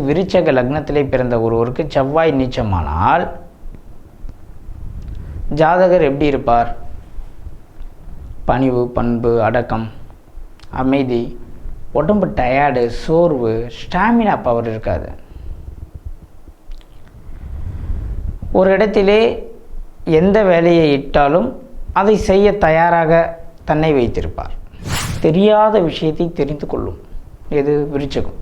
விருச்சக லக்னத்திலே பிறந்த ஒருவருக்கு செவ்வாய் நீச்சமானால் ஜாதகர் எப்படி இருப்பார்? பணிவு பண்பு அடக்கம் அமைதி உடம்பு டயர்டு சோர்வு ஸ்டாமினா பவர் இருக்காது. ஒரு இடத்திலே எந்த வேலையை இட்டாலும் அதை செய்ய தயாராக தன்னை வைத்திருப்பார். தெரியாத விஷயத்தை தெரிந்து கொள்ளும். எது? விருச்சகம்.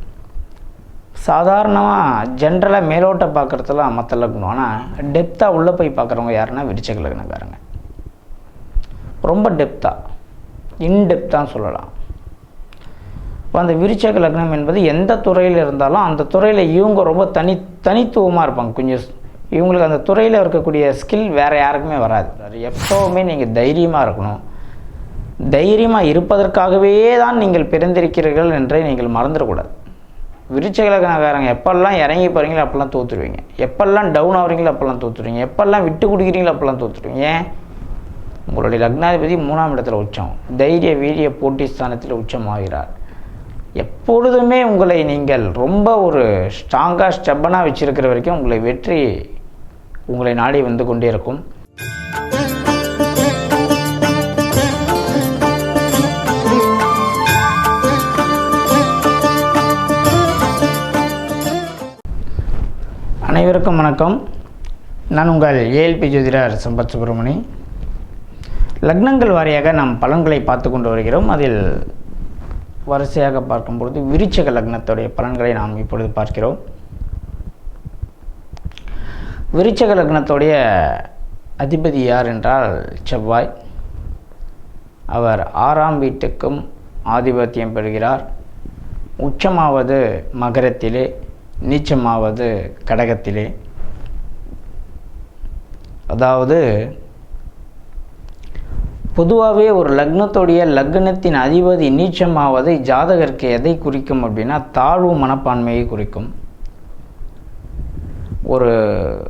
சாதாரணமாக ஜென்ரலாக மேலோட்ட பார்க்குறதுலாம் மற்ற லக்னம். ஆனால் டெப்த்தாக உள்ளே போய் பார்க்குறவங்க யாருன்னா விருச்சக லக்னக்காரங்க. ரொம்ப டெப்த்தாக இன்டெப்த்தான் சொல்லலாம். இப்போ அந்த விருச்சக லக்னம் என்பது எந்த துறையில் இருந்தாலும் அந்த துறையில் இவங்க ரொம்ப தனி தனித்துவமாக இருப்பாங்க. கொஞ்சம் இவங்களுக்கு அந்த துறையில் இருக்கக்கூடிய ஸ்கில் வேறு யாருக்குமே வராது. எப்போவுமே நீங்கள் தைரியமாக இருக்கணும். தைரியமாக இருப்பதற்காகவே தான் நீங்கள் பிறந்திருக்கிறீர்கள் என்றே நீங்கள் மறந்துடக்கூடாது. விருச்சக லக்னக்காரங்க எப்பெல்லாம் இறங்கி போகிறீங்களோ அப்போல்லாம் தோற்றுருவீங்க எப்பெல்லாம் டவுன் ஆகுறீங்களோ அப்போல்லாம் தோற்றுருவீங்க எப்பெல்லாம் விட்டு கொடுக்குறீங்களோ அப்போல்லாம் தோற்றுருவீங்க ஏன்? உங்களுடைய லக்னாதிபதி மூணாம் இடத்துல உச்சம். தைரிய வீரிய போட்டி ஸ்தானத்தில் உச்சமாகிறார். எப்பொழுதுமே உங்களை நீங்கள் ரொம்ப ஒரு ஸ்ட்ராங்காக ஸ்டெப்பனாக வச்சுருக்கிற வரைக்கும் உங்களை வெற்றி உங்களை நாடி வந்து கொண்டே இருக்கும். அனைவருக்கும் வணக்கம். நான் உங்கள் ஏஎல்பி ஜோதிடர் சம்பத் சுப்பிரமணி. லக்னங்கள் வாரியாக நாம் பலன்களை பார்த்து கொண்டு வருகிறோம். அதில் வரிசையாக பார்க்கும்பொழுது விருச்சக லக்னத்துடைய பலன்களை நாம் இப்பொழுது பார்க்கிறோம். விருச்சக லக்னத்துடைய அதிபதி யார் என்றால் செவ்வாய். அவர் ஆறாம் வீட்டுக்கும் ஆதிபத்தியம் பெறுகிறார். உச்சமாவது மகரத்திலே நீச்சமாவது கடகத்திலே. அதாவது பொதுவாகவே ஒரு லக்னத்துடைய லக்னத்தின் அதிபதி நீச்சமாவதை ஜாதகருக்கு எதை குறிக்கும் அப்படின்னா தாழ்வு மனப்பான்மையை குறிக்கும். ஒரு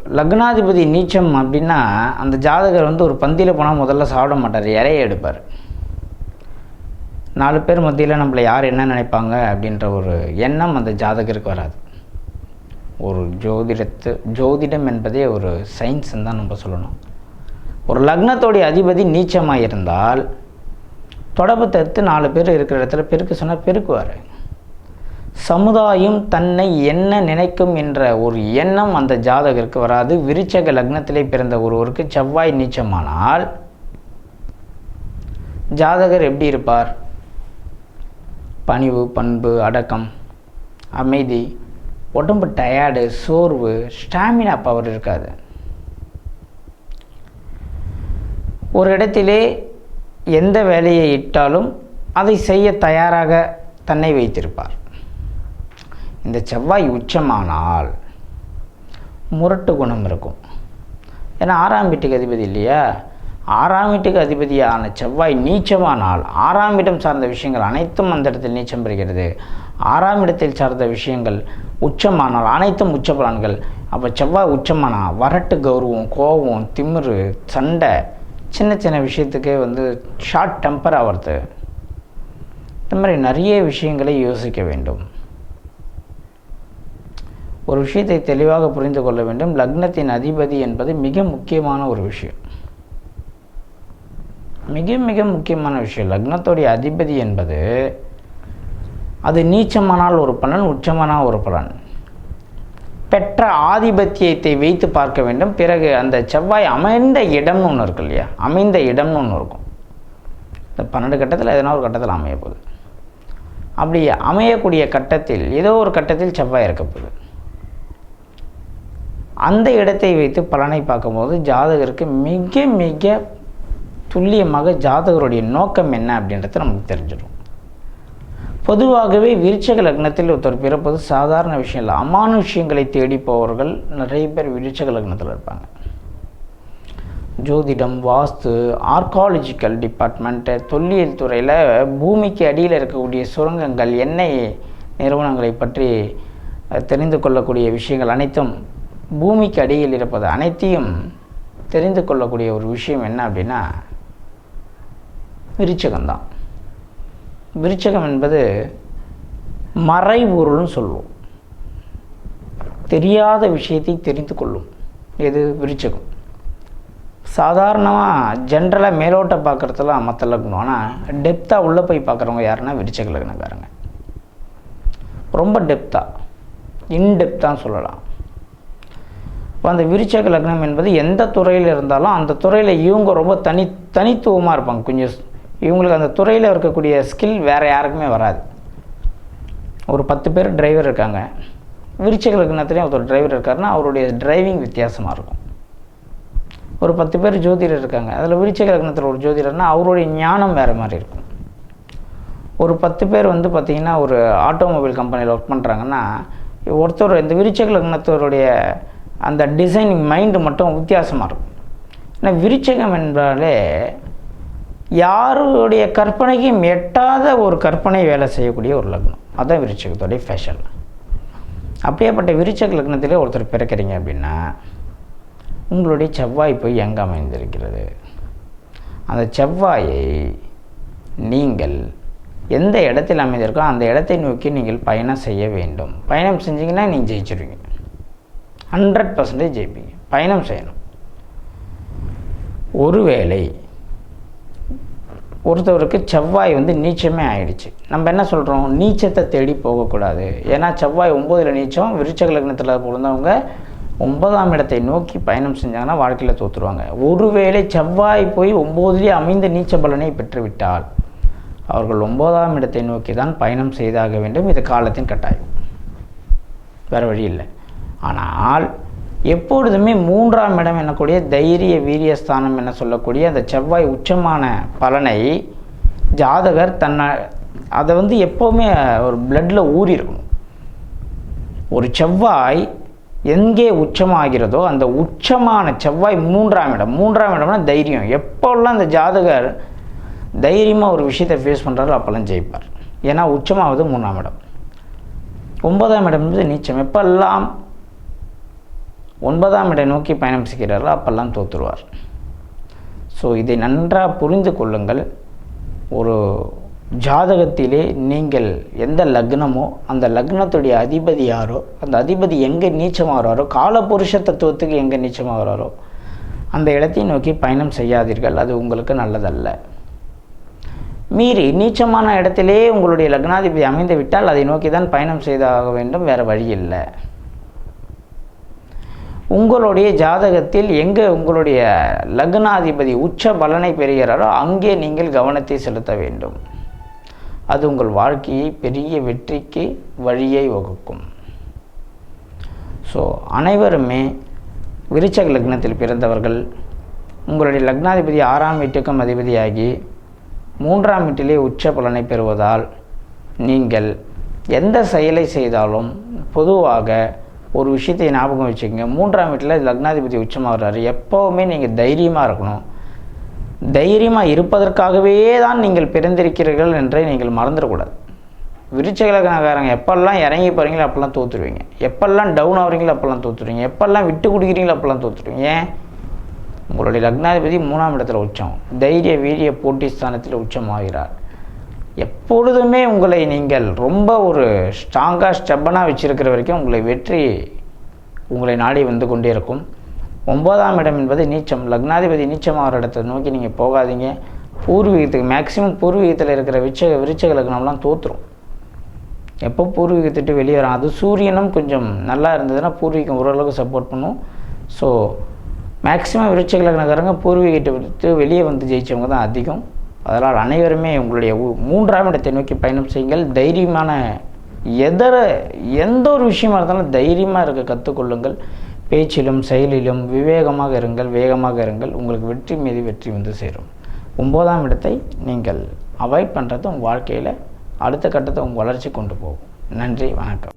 லக்னாதிபதி நீச்சம் அப்படின்னா அந்த ஜாதகர் வந்து ஒரு பந்தியில் போனால் முதல்ல சாப்பிட மாட்டார் இறைய எடுப்பார். நாலு பேர் மத்தியில் நம்மளை யார் என்ன நினைப்பாங்க அப்படின்ற ஒரு எண்ணம் அந்த ஜாதகருக்கு வராது. ஒரு ஜோதிடத்து ஜோதிடம் என்பதே ஒரு சயின்ஸ்ன்னு தான் நம்ம சொல்லணும். ஒரு லக்னத்தோடைய அதிபதி நீச்சமாக இருந்தால் தொடர்பு தடுத்து நாலு பேர் இருக்கிற இடத்துல பெருக்க சொன்னால் பெருக்குவார். சமுதாயம் தன்னை என்ன நினைக்கும் என்ற ஒரு எண்ணம் அந்த ஜாதகருக்கு வராது. விருச்சக லக்னத்திலே பிறந்த ஒருவருக்கு செவ்வாய் நீச்சமானால் ஜாதகர் எப்படி இருப்பார்? பணிவு பண்பு அடக்கம் அமைதி உடம்பு டயர்டு சோர்வு ஸ்டாமினா பவர் இருக்காது. ஒரு இடத்திலே எந்த வேலையை இட்டாலும் அதை செய்ய தயாராக தன்னை வைத்திருப்பார். இந்த செவ்வாய் உச்சமானால் முரட்டு குணம் இருக்கும். ஏன்னா ஆறாம் வீட்டுக்கு அதிபதி இல்லையா? ஆறாம் வீட்டுக்கு அதிபதியான செவ்வாய் நீச்சமானால் ஆறாம் இடம் சார்ந்த விஷயங்கள் அனைத்தும் அந்த இடத்தில் நீச்சம் பெறுகிறது. ஆறாம் இடத்தில் சார்ந்த விஷயங்கள் உச்சமானால் அனைத்தும் உச்ச பலன்கள் அப்போ செவ்வாய் உச்சமானா வரட்டு கௌரவம் கோபம் திமிரு சண்டை சின்ன சின்ன விஷயத்துக்கே வந்து ஷார்ட் டெம்பர் ஆகிறது இந்த மாதிரி நிறைய விஷயங்களை யோசிக்க வேண்டும். ஒரு விஷயத்தை தெளிவாக புரிந்து கொள்ள வேண்டும். லக்னத்தின் அதிபதி என்பது மிக முக்கியமான ஒரு விஷயம். மிக மிக முக்கியமான விஷயம். லக்னத்துடைய அதிபதி என்பது அது நீச்சமானால் ஒரு பலன் உச்சமானால் ஒரு பலன். பெற்ற ஆதிபத்தியத்தை வைத்து பார்க்க வேண்டும். பிறகு அந்த செவ்வாய் அமைந்த இடம்னு ஒன்று இருக்கு இல்லையா? அமைந்த இடம்னு ஒன்று இருக்கும். இந்த பன்னெண்டு கட்டத்தில் எதனா ஒரு கட்டத்தில் அமைய போகுது. அப்படி அமையக்கூடிய கட்டத்தில் ஏதோ ஒரு கட்டத்தில் செவ்வாய் இருக்க போகுது. அந்த இடத்தை வைத்து பலனை பார்க்கும்போது ஜாதகருக்கு மிக மிக துல்லியமாக ஜாதகருடைய நோக்கம் என்ன அப்படின்றது நமக்கு தெரிஞ்சிடும். பொதுவாகவே விருச்சக லக்னத்தில் ஒருத்தர் பிறப்பது சாதாரண விஷயம் இல்லை. அமானுஷ்யங்களை தேடி போவர்கள் நிறைய பேர் விருச்சக லக்னத்தில் இருப்பாங்க. ஜோதிடம் வாஸ்து ஆர்காலஜிக்கல் டிபார்ட்மெண்ட்டு தொல்லியல் துறையில் பூமிக்கு அடியில் இருக்கக்கூடிய சுரங்கங்கள் எண்ணெய் நிறுவனங்களை பற்றி தெரிந்து கொள்ளக்கூடிய விஷயங்கள் அனைத்தும் பூமிக்கு அடியில் இருப்பது அனைத்தையும் தெரிந்து கொள்ளக்கூடிய ஒரு விஷயம் என்ன அப்படின்னா விருச்சகம்தான். விருச்சகம் என்பது மறைபொருள்னு சொல்லுவோம் தெரியாத விஷயத்தை தெரிந்து கொள்ளும். எது? விருச்சகம். சாதாரணமாக ஜென்ரலாக மேலோட்ட பார்க்குறதுலாம் மற்ற லக்னம். ஆனால் டெப்த்தாக உள்ளே போய் பார்க்குறவங்க யாருன்னா விருச்சக லக்னக்காரங்க. ரொம்ப டெப்த்தாக இன்டெப்த்தான் சொல்லலாம். இப்போ அந்த விருச்சக லக்னம் என்பது எந்த துறையில் இருந்தாலும் அந்த துறையில் இவங்க ரொம்ப தனி தனித்துவமாக இருப்பாங்க. கொஞ்சம் இவங்களுக்கு அந்த துறையில் இருக்கக்கூடிய ஸ்கில் வேறு யாருக்குமே வராது. ஒரு பத்து பேர் டிரைவர் இருக்காங்க. விருச்சக லக்னத்துலேயும் ஒருத்தர் டிரைவர் இருக்காருன்னா அவருடைய டிரைவிங் வித்தியாசமாக இருக்கும். ஒரு பத்து பேர் ஜோதிடர் இருக்காங்க. அதில் விருச்சக லக்னத்தில் ஒரு ஜோதிடர்னா அவருடைய ஞானம் வேறு மாதிரி இருக்கும். ஒரு பத்து பேர் வந்து பார்த்திங்கன்னா ஒரு ஆட்டோமொபைல் கம்பெனியில் ஒர்க் பண்ணுறாங்கன்னா ஒருத்தர் இந்த விருச்சக லக்னத்தவருடைய அந்த டிசைனிங் மைண்டு மட்டும் வித்தியாசமாக இருக்கும். ஏன்னா விருச்சகம் என்றாலே யாருடைய கற்பனைக்கும் எட்டாத ஒரு கற்பனை வேலை செய்யக்கூடிய ஒரு லக்னம். அதுதான் விருச்சகத்துடைய ஃபேஷன் அப்படியேப்பட்ட விருச்சக லக்னத்திலே ஒருத்தர் பிறக்கிறீங்க அப்படின்னா உங்களுடைய செவ்வாய் போய் எங்கே அமைந்திருக்கிறது? அந்த செவ்வாயை நீங்கள் எந்த இடத்தில் அமைந்திருக்கோ அந்த இடத்தை நோக்கி நீங்கள் பயணம் செய்ய வேண்டும். பயணம் செஞ்சீங்கன்னா நீங்கள் ஜெயிச்சிருவீங்க. Hundred percentage ஜெயிப்பீங்க. பயணம் செய்யணும். ஒருவேளை ஒருத்தவருக்கு செவ்வாய் வந்து நீச்சமே ஆயிடுச்சு. நம்ம என்ன சொல்கிறோம் நீச்சத்தை தேடி போகக்கூடாது. ஏன்னா செவ்வாய் ஒம்போதில் நீச்சம் விருச்சக லக்னத்தில் பிறந்தவங்க ஒன்பதாம் இடத்தை நோக்கி பயணம் செஞ்சாங்கன்னா வாழ்க்கையில் தோற்றுருவாங்க ஒருவேளை செவ்வாய் போய் ஒம்போதிலே அமைந்த நீச்ச பலனை பெற்றுவிட்டால் அவர்கள் ஒன்பதாம் இடத்தை நோக்கி தான் பயணம் செய்தாக வேண்டும். இது காலத்தின் கட்டாயம். வேறு வழி இல்லை. ஆனால் எப்பொழுதுமே மூன்றாம் இடம் என்னக்கூடிய தைரிய வீரியஸ்தானம் என சொல்லக்கூடிய அந்த செவ்வாய் உச்சமான பலனை ஜாதகர் தன்னை அதை வந்து எப்போவுமே ஒரு பிளட்டில் ஊறி இருக்கணும் ஒரு செவ்வாய் எங்கே உச்சமாகிறதோ அந்த உச்சமான செவ்வாய் மூன்றாம் இடம். மூன்றாம் இடம்னா தைரியம். எப்போல்லாம் அந்த ஜாதகர் தைரியமாக ஒரு விஷயத்தை ஃபேஸ் பண்ணுறாரோ அப்போல்லாம் ஜெயிப்பார். ஏன்னா உச்சமாவது மூணாம் இடம். ஒன்பதாம் இடம் வந்து நீச்சம். எப்பெல்லாம் ஒன்பதாம் இடம் நோக்கி பயணம் செய்கிறாரோ அப்பெல்லாம் தோற்றுருவார் ஸோ இதை நன்றாக புரிந்து கொள்ளுங்கள். ஒரு ஜாதகத்திலே நீங்கள் எந்த லக்னமோ அந்த லக்னத்துடைய அதிபதி யாரோ அந்த அதிபதி எங்கே நீச்சமாகிறாரோ காலபுருஷ தத்துவத்துக்கு எங்கே நீச்சமாகிறாரோ அந்த இடத்தை நோக்கி பயணம் செய்யாதீர்கள். அது உங்களுக்கு நல்லதல்ல. மீறி நீச்சமான இடத்திலே உங்களுடைய லக்னாதிபதி அமைந்து விட்டால் அதை நோக்கி தான் பயணம் செய்தாக வேண்டும். வேறு வழி இல்லை. உங்களுடைய ஜாதகத்தில் எங்கே உங்களுடைய லக்னாதிபதி உச்ச பலனை பெறுகிறாரோ அங்கே நீங்கள் கவனத்தை செலுத்த வேண்டும். அது உங்கள் வாழ்க்கையை பெரிய வெற்றிக்கு வழியை வகுக்கும். ஸோ அனைவருமே விருச்சக லக்னத்தில் பிறந்தவர்கள் உங்களுடைய லக்னாதிபதி ஆறாம் வீட்டுக்கும் அதிபதியாகி மூன்றாம் வீட்டிலே உச்ச பலனை பெறுவதால் நீங்கள் எந்த செயலை செய்தாலும் பொதுவாக ஒரு விஷயத்தை ஞாபகம் வச்சுக்கோங்க. மூன்றாம் வீட்டில் லக்னாதிபதி உச்சமாக வர்றாரு. எப்போவுமே நீங்கள் தைரியமாக இருக்கணும். தைரியமாக இருப்பதற்காகவே தான் நீங்கள் பிறந்திருக்கிறீர்கள் என்றே நீங்கள் மறந்துடக்கூடாது. விருச்சக லக்னக்காரங்க எப்பெல்லாம் இறங்கி போகிறீங்களோ அப்போல்லாம் தோற்றுருவீங்க எப்பெல்லாம் டவுன் ஆகுறீங்களோ அப்போல்லாம் தோற்றுருவீங்க எப்பெல்லாம் விட்டு கொடுக்குறீங்களோ அப்போல்லாம் தோற்றுருவீங்க ஏன்? உங்களுடைய லக்னாதிபதி மூணாம் இடத்துல உச்சம். தைரிய வீரிய போட்டி ஸ்தானத்தில் உச்சமாகிறார். எப்பொழுதுமே உங்களை நீங்கள் ரொம்ப ஒரு ஸ்ட்ராங்காக ஸ்டெப்பனாக வச்சுருக்கிற வரைக்கும் உங்களை வெற்றி உங்களை நாடி வந்து கொண்டே இருக்கும். ஒன்பதாம் இடம் என்பது நீச்சம். லக்னாதிபதி நீச்சமாகிற இடத்தை நோக்கி நீங்கள் போகாதீங்க. பூர்வீகத்துக்கு மேக்சிமம் பூர்வீகத்தில் இருக்கிற விச்ச விருச்சக லக்னம்லாம் தோற்றுரும் எப்போ பூர்வீகத்திட்டு வெளியே வரும்? அது சூரியனும் கொஞ்சம் நல்லா இருந்ததுன்னா பூர்வீகம் ஓரளவுக்கு சப்போர்ட் பண்ணும். ஸோ மேக்சிமம் விருச்சக லக்னக்காரங்க பூர்வீகத்தை விட்டு வெளியே வந்து ஜெயித்தவங்க தான் அதிகம். அதனால் அனைவருமே உங்களுடைய மூன்றாம் இடத்தை நோக்கி பயணம் செய்யுங்கள். தைரியமான எதர எந்த ஒரு விஷயமா இருந்தாலும் தைரியமாக இருக்க கற்றுக்கொள்ளுங்கள் பேச்சிலும் செயலிலும் விவேகமாக இருங்கள் வேகமாக இருங்கள். உங்களுக்கு வெற்றி மீது வெற்றி வந்து சேரும். ஒம்போதாம் இடத்தை நீங்கள் அவாய்ட் பண்ணுறது உங்கள் வாழ்க்கையில் அடுத்த கட்டத்தை உங்கள் வளர்ச்சி கொண்டு போகும். நன்றி வணக்கம்.